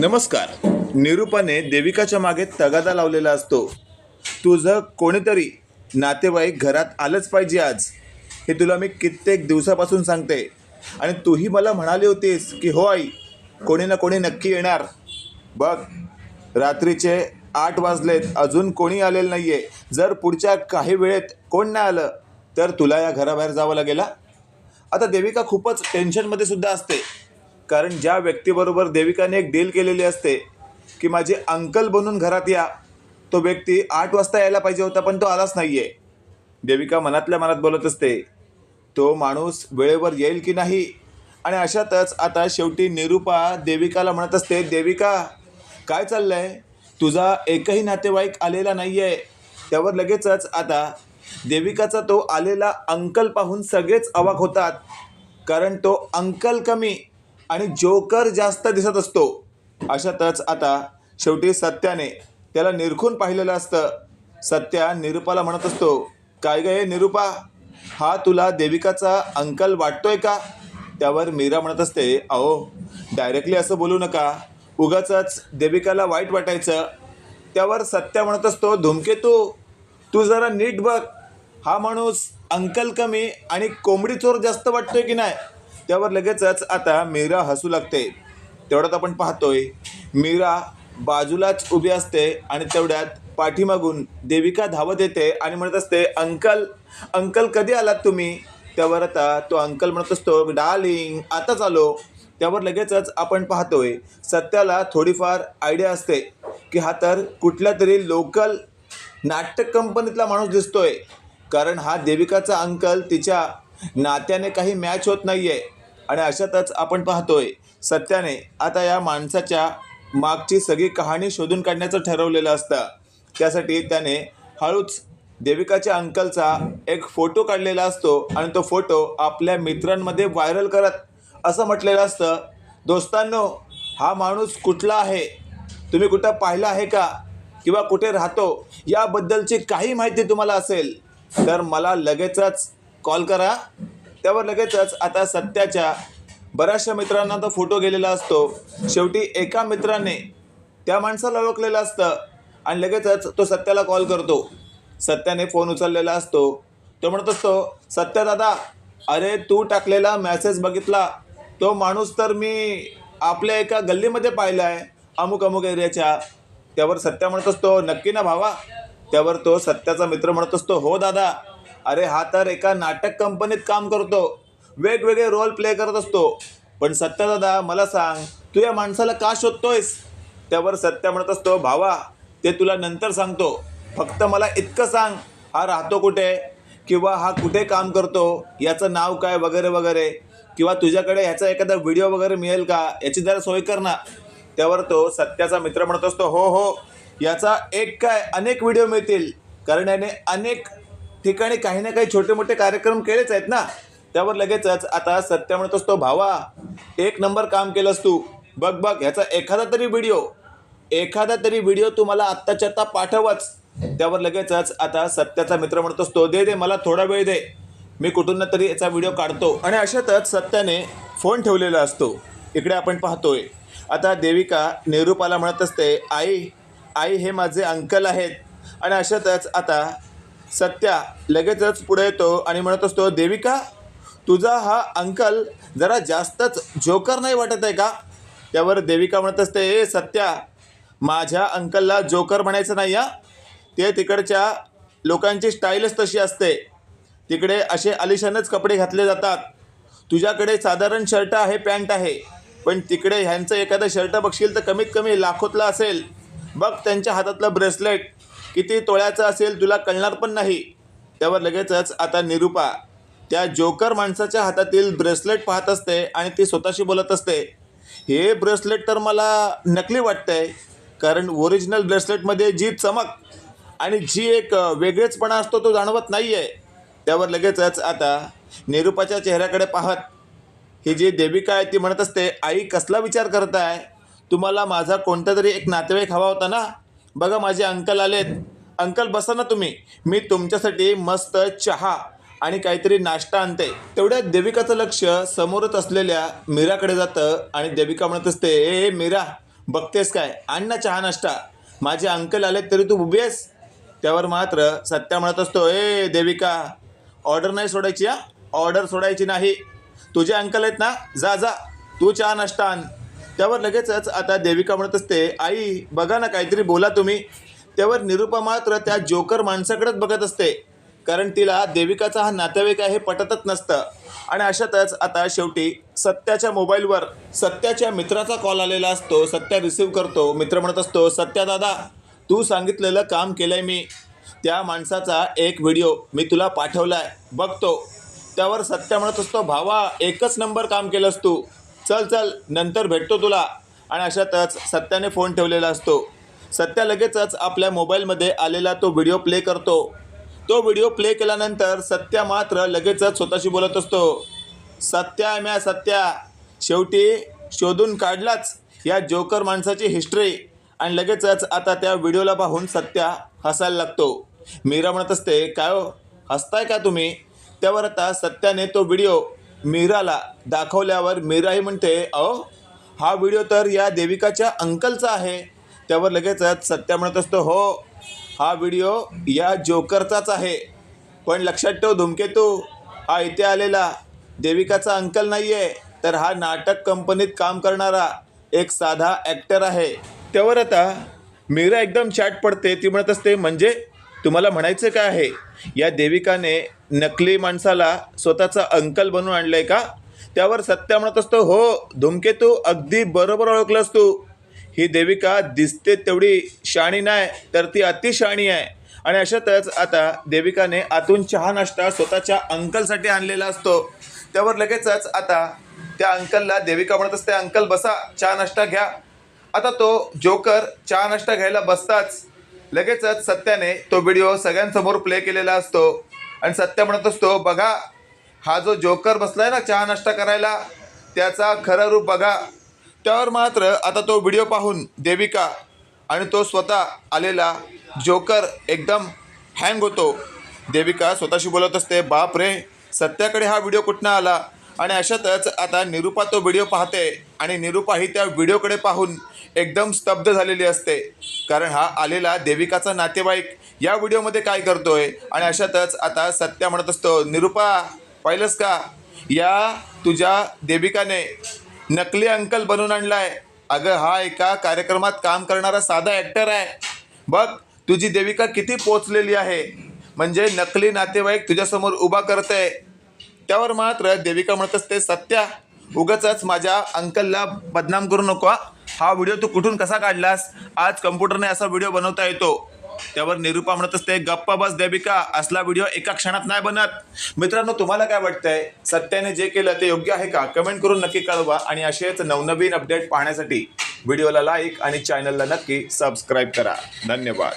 नमस्कार. निरूपाने देविकाच्या मागे तगादा लावलेला असतो. तुझं कोणीतरी नातेवाईक घरात आलंच पाहिजे आज. हे तुला मी कित्येक दिवसापासून सांगते. आणि तूही मला म्हणाली होतीस की हो आई कोणी ना कोणी नक्की येणार. बघ रात्रीचे आठ वाजलेत अजून कोणी आलेलं नाही आहे जर पुढच्या काही वेळेत कोण नाही आलं तर तुला या घराबाहेर जावं लागेल आता देविका खूपच टेन्शनमध्ये सुद्धा असते. कारण ज्या व्यक्तीबरोबर देविकाने एक डील केलेली असते की माझे अंकल बनून घरात या तो व्यक्ती आठ वाजता यायला पाहिजे होता पण तो आलाच नाही आहे देविका मनातल्या मनात बोलत असते तो माणूस वेळेवर येईल की नाही? आणि अशातच आता शेवटी निरूपा देविकाला म्हणत असते देविका काय चाललं आहे तुझा एकही नातेवाईक आलेला नाही आहे त्यावर लगेचच आता देविकाचा तो आलेला अंकल पाहून सगळेच अवाक होतात कारण तो अंकल कमी. आणि जोकर जास्त दिसत असतो. अशातच आता शेवटी सत्याने त्याला निरखून पाहिलेलं असतं. सत्या निरूपाला म्हणत असतो काय गे निरूपा? हा तुला देविकाचा अंकल वाटतोय का? त्यावर मीरा म्हणत असते अहो डायरेक्टली असं बोलू नका. उगाच देविकाला वाईट वाटायचं. त्यावर सत्या म्हणत असतो धुमकेतू तू जरा नीट बघ. हा माणूस अंकल कमी आणि कोंबडी चोर जास्त वाटतोय की नाही? त्यावर लगेचच आता मीरा हसू लागते. तेवढ्यात आपण पाहतोय मीरा बाजूलाच उभी असते आणि तेवढ्यात पाठीमागून देविका धावत येते आणि म्हणत असते अंकल अंकल कधी आलात तुम्ही? त्यावर आता तो अंकल म्हणत असतो डार्लिंग आताच आलो त्यावर लगेचच आपण पाहतोय सत्याला थोडीफार आयडिया असते की हा तर कुठल्या तरी लोकल नाटक कंपनीतला माणूस दिसतोय. कारण हा देविकाचा अंकल तिच्या नात्याने काही मॅच होत नाही आहे आणि अशातच आपण पाहतोय सत्याने आता या माणसाच्या मागची सगळी कहाणी शोधून काढण्याचं ठरवलेलं असतं. त्यासाठी त्याने हळूच देविकाच्या अंकलचा एक फोटो काढलेला असतो आणि तो फोटो आपल्या मित्रांमध्ये व्हायरल करत असं म्हटलेलं असतं दोस्तांनो हा माणूस कुठला आहे? तुम्ही कुठं पाहिला आहे का? किंवा कुठे राहतो? याबद्दलची काही माहिती तुम्हाला असेल तर मला लगेचच कॉल करा. त्यावर लगेचच आता सत्याच्या बऱ्याचशा मित्रांना तो फोटो गेलेला असतो. शेवटी एका मित्राने त्या माणसाला ओळखलेलं असतं आणि लगेचच तो सत्याला कॉल करतो. सत्याने फोन उचललेला असतो. तो म्हणत असतो सत्या दादा अरे तू टाकलेला मॅसेज बघितला. तो माणूस तर मी आपल्या एका गल्लीमध्ये पाहिला आहे अमुक अमुक एरियाच्या. त्यावर सत्या म्हणत असतो नक्की ना भावा. त्यावर तो सत्याचा मित्र म्हणत असतो हो दादा अरे हा तर एका नाटक कंपनीत काम करतो. वेगवेगळे रोल प्ले करत असतो. पण सत्या दादा मला सांग तू या माणसाला का शोधतोयस? त्यावर सत्या म्हणत असतो भावा ते तुला नंतर सांगतो. फक्त मला इतकं सांग हा राहतो कुठे? किंवा हा कुठे काम करतो? याचं नाव काय वगैरे वगैरे? किंवा तुझ्याकडे ह्याचा एखादा व्हिडिओ वगैरे मिळेल का? याची जरा सोय कर ना. त्यावर तो सत्याचा मित्र म्हणत असतो हो हो याचा एक काय अनेक व्हिडिओ मिळतील. कारण याने अनेक ठिकाणी काही ना काही छोटे मोठे कार्यक्रम केलेच आहेत ना. त्यावर लगेचच आता सत्य म्हणत असतो भावा एक नंबर काम केलंस तू. बघ बघ ह्याचा एखादा तरी व्हिडिओ एखादा तरी व्हिडिओ तू मला आत्ताच्या आत्ता पाठवच. त्यावर लगेचच आता सत्याचा मित्र म्हणत असतो दे दे मला थोडा वेळ दे. मी कुठून ना तरी याचा व्हिडिओ काढतो. आणि अशातच सत्याने फोन ठेवलेला असतो. इकडे आपण पाहतोय. आता देविका निरूपाला म्हणत असते आई आई हे माझे अंकल आहेत. आणि अशातच आता सत्या लगेचच पुढे येतो आणि म्हणत असतो देविका तुझा हा अंकल जरा जास्तच जोकर नाही वाटत आहे का? त्यावर देविका म्हणत असते ए सत्या माझ्या अंकलला जोकर म्हणायचं नाही या ते तिकडच्या लोकांची स्टाईलच तशी असते. तिकडे असे आलिशानच कपडे घातले जातात. तुझ्याकडे साधारण शर्ट आहे पॅन्ट आहे. पण तिकडे ह्यांचं एखादं शर्ट बघशील तर कमीत कमी लाखोतला असेल. बघ त्यांच्या हातातलं ब्रेसलेट. किती तोळ्याचं असेल तुला कळणार पण नाही. त्यावर लगेचच आता निरूपा त्या जोकर माणसाच्या हातातील ब्रेसलेट पाहत असते आणि ती स्वतःशी बोलत असते. हे ब्रेसलेट तर मला नकली वाटतंय कारण ओरिजिनल ब्रेसलेटमध्ये जी चमक आणि जी एक वेगळेचपणा असतो तो जाणवत नाही आहे त्यावर लगेचच आता निरूपाच्या चेहऱ्याकडे पाहत ही जी देविका आहे ती म्हणत असते आई कसला विचार करताय? तुम्हाला माझा कोणता तरी एक नातेवाईक हवा होता ना? बघा माझे अंकल आलेत. अंकल बसा ना तुम्ही. मी तुमच्यासाठी मस्त चहा आणि काहीतरी नाश्ता आणते. तेवढ्यात देविकाचं लक्ष समोरच असलेल्या मीराकडे जातं आणि देविका म्हणत असते ए मीरा बघतेस काय? आण ना चहा नाश्ता. माझे अंकल आले तरी तू उभी आहेस? त्यावर मात्र सत्या म्हणत असतो ए देविका ऑर्डर नाही सोडायची हा? ऑर्डर सोडायची नाही. तुझे अंकल आहेत ना? जा जा. तू चहा नाश्ता आण. त्यावर लगेचच आता देविका म्हणत असते आई बघा ना काहीतरी बोला तुम्ही. त्यावर निरुपा मात्र त्या जोकर माणसाकडेच बघत असते कारण तिला देविकाचा हा नातेवाईक आहे हे पटतच नसतं. आणि अशातच आता शेवटी सत्याच्या मोबाईलवर सत्याच्या मित्राचा कॉल आलेला असतो सत्या रिसीव्ह करतो मित्र म्हणत असतो सत्या दादा तू सांगितलेलं काम केलं आहे मी. त्या माणसाचा एक व्हिडिओ मी तुला पाठवला आहे बघतो. त्यावर सत्या म्हणत असतो भावा एकच नंबर काम केलंस तू. चल चल नंतर भेटतो तुला. आणि अशातच सत्याने फोन ठेवलेला असतो. सत्या लगेचच आपल्या मोबाईलमध्ये आलेला तो व्हिडिओ प्ले करतो. तो व्हिडिओ प्ले केल्यानंतर सत्या मात्र लगेचच स्वतःशी बोलत असतो. सत्या म्या सत्या. शेवटी शोधून काढलाच या जोकर माणसाची हिस्ट्री आणि लगेचच आता त्या व्हिडिओला पाहून सत्या हसायला लागतो. मीरा म्हणत असते काय हो? हसताय का तुम्ही? त्यावर आता सत्याने तो व्हिडिओ मीराला दाखवल्यावर मीराही म्हणते अहो हा व्हिडिओ तर या देविकाच्या अंकलचा आहे. त्यावर लगेचच सत्या म्हणत असतो हो हा व्हिडिओ या जोकरचाच आहे. पण लक्षात ठेव धुमकेतू हा इथे आलेला देविकाचा अंकल नाही आहे तर हा नाटक कंपनीत काम करणारा एक साधा ॲक्टर आहे. त्यावर आता मीरा एकदम चॅट पडते ती म्हणत असते म्हणजे तुम्हाला म्हणायचं काय आहे? या देविकाने नकली माणसाला स्वतःचा अंकल बनवून आणलं आहे का? त्यावर सत्या म्हणत असतो हो धूमकेतू अगदी बरोबर ओळखलंस तू. ही देविका दिसते तेवढी शाणी नाही तर ती अतिशाणी आहे. आणि अशातच आता देविकाने आतून चहा नाश्ता स्वतःच्या अंकलसाठी आणलेला असतो. त्यावर लगेचच आता त्या अंकलला देविका म्हणत असते अंकल बसा चहा नाश्ता घ्या. आता तो जोकर चहा नाश्ता घ्यायला बसताच लगेचच सत्याने तो व्हिडिओ सगळ्यांसमोर प्ले केलेला असतो. आणि सत्य म्हणत असतो बघा हा जो जोकर बसलाय ना चहा नाश्ता करायला त्याचा खरं रूप बघा. त्यावर मात्र आता तो व्हिडिओ पाहून देविका आणि तो स्वतः आलेला जोकर एकदम हँग होतो. देविका स्वतःशी बोलत असते बाप रे सत्याकडे हा व्हिडिओ कुठनं आला? आणि अशातच आता निरुपा तो व्हिडिओ पाहते आणि निरुपा ही त्या व्हिडिओकडे पाहून एकदम स्तब्ध झालेली असते. कारण हा आलेला देविकाचा नातेवाईक या व्हिडिओमध्ये काय करतोय? आणि अशातच आता सत्या म्हणत असतो निरुपा पाहिलंस का? या तुझ्या देविकाने नकली अंकल बनवून आणलाय. अगं हा एका कार्यक्रमात काम करणारा साधा ॲक्टर आहे. बघ तुझी देविका किती पोचलेली आहे. म्हणजे नकली नातेवाईक तुझ्यासमोर उभा करते त्यावर मात्र देविका म्हणत असते सत्या उगाच माझ्या अंकलला बदनाम करू नको हा. व्हिडिओ तू कुठून कसा काढलास? आज कम्प्युटरने असा व्हिडिओ बनवता येतो. त्यावर निरुपा म्हणत असते गप्पा बस देविका असला व्हिडिओ एका क्षणात नाही बनत. मित्रांनो तुम्हाला काय वाटतंय? सत्याने जे केलं ते योग्य आहे का? कमेंट करून नक्की कळवा आणि असेच नवनवीन अपडेट पाहण्यासाठी व्हिडिओला लाईक आणि चॅनलला नक्की सबस्क्राईब करा. धन्यवाद.